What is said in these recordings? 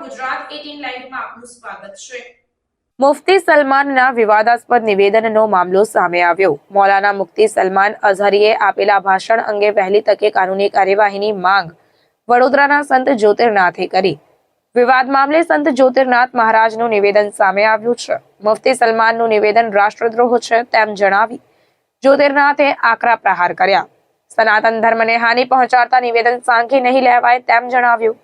ગુજરાત 18 લાઈવમાં આપનું સ્વાગત છે. મુફ્તી સલમાનના વિવાદાસ્પદ નિવેદનનો મામલો સામે આવ્યો. મૌલાના મુફતી સલમાન અઝહરીએ આપેલા ભાષણ અંગે વહેલી તકે કાનૂની કાર્યવાહીની માંગ વડોદરાના સંત જ્યોતિર્નાથે કરી. વિવાદ મામલે સંત જ્યોતિર્નાથ મહારાજનું નિવેદન સામે આવ્યું છે. મુફ્તી સલમાનનું નિવેદન રાષ્ટ્રદ્રોહ છે તેમ જણાવી જ્યોતિર્નાથે આકરા પ્રહાર કર્યા. સનાતન ધર્મને હાનિ પહોંચાડતા નિવેદન સાંખી નહીં લેવાય તેમ જણાવ્યું.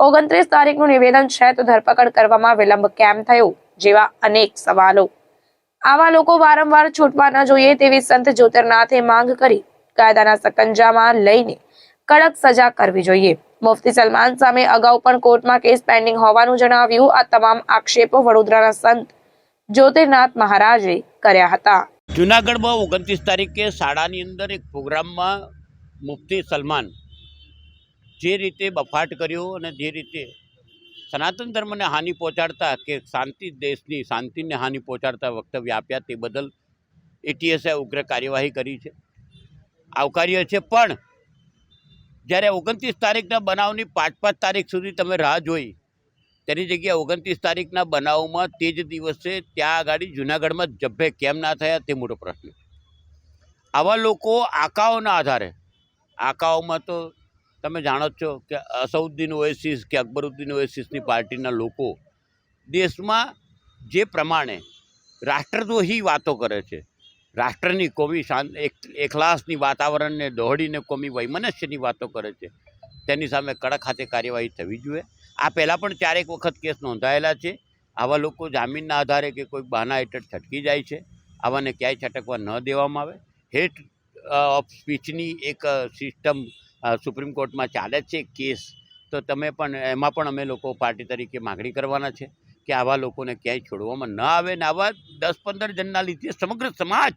ઓગણત્રીસ તારીખનું નિવેદન છે તો ધરપકડ કરવામાં વિલંબ કેમ થયો? જેવા અનેક સવાલો. આવા લોકો વારંવાર છૂટવા ન જોઈએ તેવી સંત જ્યોતિર્નાથે માંગ કરી કાયદાના સકંજામાં લઈને કડક સજા કરવી જોઈએ. મુફતી સલમાન સામે અગાઉ પણ કોર્ટમાં કેસ પેન્ડિંગ હોવાનું જણાવ્યું. આ તમામ આક્ષેપો વડોદરાના સંત જ્યોતિર્નાથ મહારાજે કર્યા હતા. જુનાગઢમાં ઓગણત્રીસ તારીખે શાળાની અંદર એક પ્રોગ્રામમાં મુફતી સલમાન જે રીતે બફાટ કર્યો અને જે રીતે સનાતન ધર્મને હાનિ પહોંચાડતા કે શાંતિ દેશની શાંતિને હાનિ પહોંચાડતા વક્તવ્ય આપ્યા તે બદલ એટીએસે ઉગ્ર કાર્યવાહી કરી છે. આવકાર્ય છે, પણ જ્યારે ઓગણત્રીસ તારીખના બનાવની પાંચ પાંચ તારીખ સુધી તમે રાહ જોઈ, તેની જગ્યાએ ઓગણત્રીસ તારીખના બનાવમાં તે જ દિવસે ત્યાં આગળ જુનાગઢમાં જબ્બે કેમ ના થયા તે મોટો પ્રશ્ન આવા લોકો આકાઓના આધારે, આકાઓમાં તો તમે જાણો છો કે અસઉદ્દીન ઓએસિસ કે અકબરુદ્દીન ઓએસિસની પાર્ટીના લોકો દેશમાં જે પ્રમાણે રાષ્ટ્રદ્રોહી વાતો કરે છે, રાષ્ટ્રની કોમી શાંત, એક, એકલાસની વાતાવરણને દોહડીને કોમી વૈમનસ્યની વાતો કરે છે, તેની સામે કડક હાથે કાર્યવાહી થવી જોઈએ. આ પહેલાં પણ ચારેક વખત કેસ નોંધાયેલા છે. આવા લોકો જામીનના આધારે કે કોઈ બહાના હેઠળ છટકી જાય છે. આવાને ક્યાંય છટકવા ન દેવામાં આવે. હેટ ઓફ સ્પીચની એક સિસ્ટમ સુપ્રીમ કોર્ટમાં ચાલે છે કેસ, તો તમે પણ, એમાં પણ અમે લોકો પાર્ટી તરીકે માગણી કરવાના છે કે આવા લોકોને ક્યાંય છોડવામાં ન આવે ને આવા દસ પંદર જણના લીધે સમગ્ર સમાજ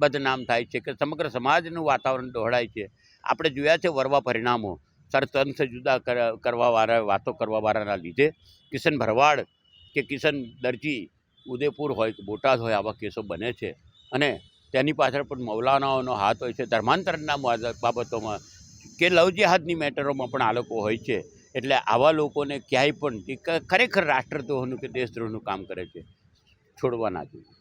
બદનામ થાય છે કે સમગ્ર સમાજનું વાતાવરણ દોહળાય છે. આપણે જોયા છે વરવા પરિણામો સરતંત્ર જુદા કર- કરવાવાળા, વાતો કરવાવાળાના લીધે કિશન ભરવાડ કે કિશન દરજી ઉદયપુર હોય કે બોટાદ હોય આવા કેસો બને છે. અને તેની પાછળ પણ મૌલાનાઓનો હાથ હોય છે. ધર્માંતરના બાબતોમાં કે લવજેહાદની મેટરોમાં પણ આ લોકો હોય છે. એટલે આવા લોકોને ક્યાંય પણ ખરેખર રાષ્ટ્રદ્રોહનું કે દેશદ્રોહનું કામ કરે છે. છોડવા ના જોઈએ